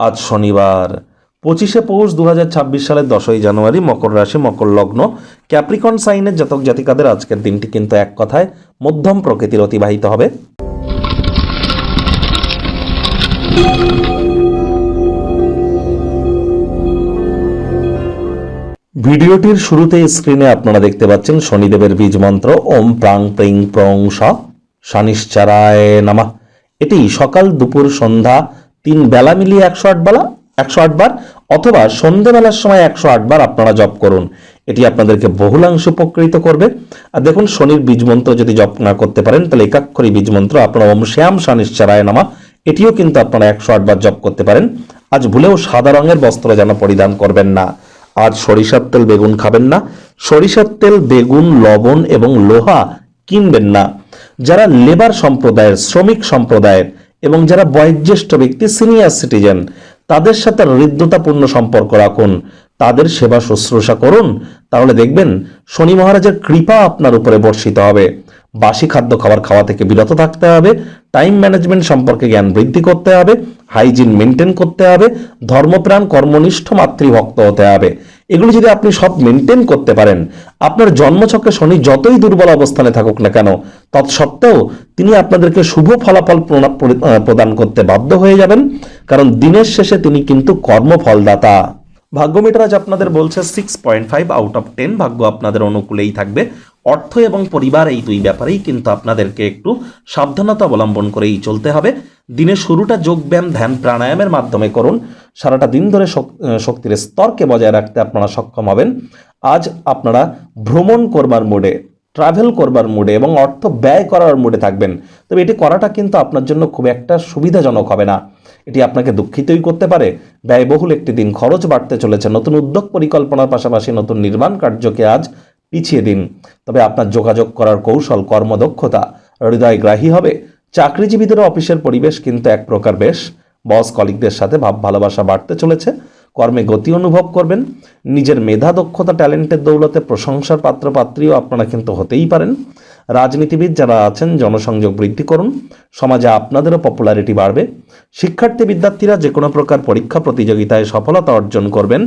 আজ শনিবার, পঁচিশে পৌষ দু হাজার ছাব্বিশ সালের দশই জানুয়ারি, মকর রাশি, মকর লগ্ন। ক্যাপ্রিকন সাইনের জাতক জাতিকাদের আজকের দিনটি কিন্তু এক কথায় মধ্যম প্রকৃতির অতিবাহিত হবে। ভিডিওটির শুরুতে স্ক্রিনে আপনারা দেখতে পাচ্ছেন শনিদেবের বীজ মন্ত্র, ওম প্রাং প্রিং প্রং স, শনিশ্চারায় নামা। এটি সকাল দুপুর সন্ধ্যা তিন বেলা মিলিয়ে একশো আট বেলা, একশো আট বার, অথবা সন্ধ্যেবেলার সময় একশো আট বার আপনারা জপ করুন। এটি আপনাদেরকে বহুলাংশ উপকৃত করবে। আর দেখুন, শনির বীজ মন্ত্র যদি জপ না করতে পারেন, তাহলে একাক্ষরী বীজ মন্ত্র আপনারা ওম শ্যাম শনিশ্চারায় নামা। এটিও কিন্তু আপনারা একশো আট বার জপ করতে পারেন। আজ ভুলেও সাদা রঙের বস্ত্র যেন পরিধান করবেন না। আজ সরিষার তেল বেগুন খাবেন না। সরিষার তেল, বেগুন, লবণ এবং লোহা কিনবেন না। যারা লেবার সম্প্রদায়ের, শ্রমিক সম্প্রদায়ের এবং যারা বয়োজ্যেষ্ঠ ব্যক্তি সিনিয়র সিটিজেন তাদের সাথে হৃদ্যতাপূর্ণ সম্পর্ক রাখুন। তাদের সেবা শুশ্রূষা করুন। তাহলে দেখবেন শনি মহারাজের কৃপা আপনার উপরে বর্ষিত হবে। বাসি খাদ্য খাবার খাওয়া থেকে বিরত থাকতে হবে। টাইম ম্যানেজমেন্ট সম্পর্কে জ্ঞান বৃদ্ধি করতে হবে। হাইজিন মেনটেন করতে হবে। ধর্মপ্রাণ, কর্মনিষ্ঠ, মাতৃভক্ত হতে হবে। এগুলো যদি আপনি সব মেনটেন করতে পারেন, আপনার জন্মচক্রে শনি যতই দুর্বল অবস্থানে থাকুক না কেন, তৎসত্ত্বেও তিনি আপনাদেরকে শুভ ফলাফল প্রদান করতে বাধ্য হয়ে যাবেন, কারণ দিনের শেষে তিনি কিন্তু কর্মফলদাতা। ভাগ্য মিটার আজ আপনাদের বলছে six point five out of ten ভাগ্য আপনাদের অনুকূলেই থাকবে। অর্থ এবং পরিবার এই দুই ব্যাপারেই কিন্তু আপনাদেরকে একটু সাবধানতা অবলম্বন করেই চলতে হবে। দিনের শুরুটা যোগব্যায়াম ধ্যান, প্রাণায়ামের মাধ্যমে করুন। সারাটা দিন ধরে শক- শক্তির স্তরকে বজায় রাখতে আপনারা সক্ষম হবেন। আজ আপনারা ভ্রমণ করবার মোডে ট্রাভেল করবার মুডে এবং অর্থ ব্যয় করার মুডে থাকবেন। তবে এটি করাটা কিন্তু আপনার জন্য খুব একটা সুবিধাজনক হবে না। এটি আপনাকে দুঃখিতই করতে পারে। ব্যয়বহুল একটি দিন খরচ বাড়তে চলেছে। নতুন উদ্যোগ পরিকল্পনার পাশাপাশি নতুন নির্মাণ কার্যকে আজ পিছিয়ে দিন। তবে আপনার যোগাযোগ করার কৌশল, কর্মদক্ষতা হৃদয়গ্রাহী হবে। চাকরিজীবীদের অফিসের পরিবেশ কিন্তু এক প্রকার বেশ। বস কলিগদের সাথে ভাব ভালোবাসা বাড়তে চলেছে। কর্মে গতি অনুভব করবেন। নিজের মেধা, দক্ষতা, ট্যালেন্টের দৌলতে প্রশংসার পাত্রপাত্রীও আপনারা কিন্তু হতেই পারেন। রাজনীতিবিদ যারা আছেন, জনসংযোগ বৃদ্ধি করুন। সমাজে আপনাদেরও পপুলারিটি বাড়বে। শিক্ষার্থী বিদ্যার্থীরা যে কোনো প্রকার পরীক্ষা, প্রতিযোগিতায় সফলতা অর্জন করবেন।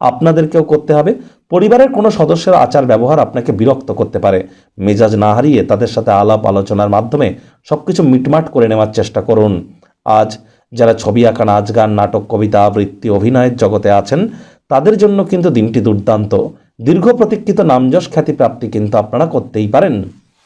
আপনাদেরকেও করতে হবে। পরিবারের কোনো সদস্যের আচার ব্যবহার আপনাকে বিরক্ত করতে পারে। মেজাজ না হারিয়ে তাদের সাথে আলাপ আলোচনার মাধ্যমে সব কিছু মিটমাট করে নেওয়ার চেষ্টা করুন। আজ যারা ছবি আঁকা নাচ গান নাটক, কবিতা, আবৃত্তি, অভিনয়ের জগতে আছেন, তাদের জন্য কিন্তু দিনটি দুর্দান্ত। দীর্ঘ প্রতীক্ষিত নামযশ খ্যাতি প্রাপ্তি কিন্তু আপনারা করতেই পারেন।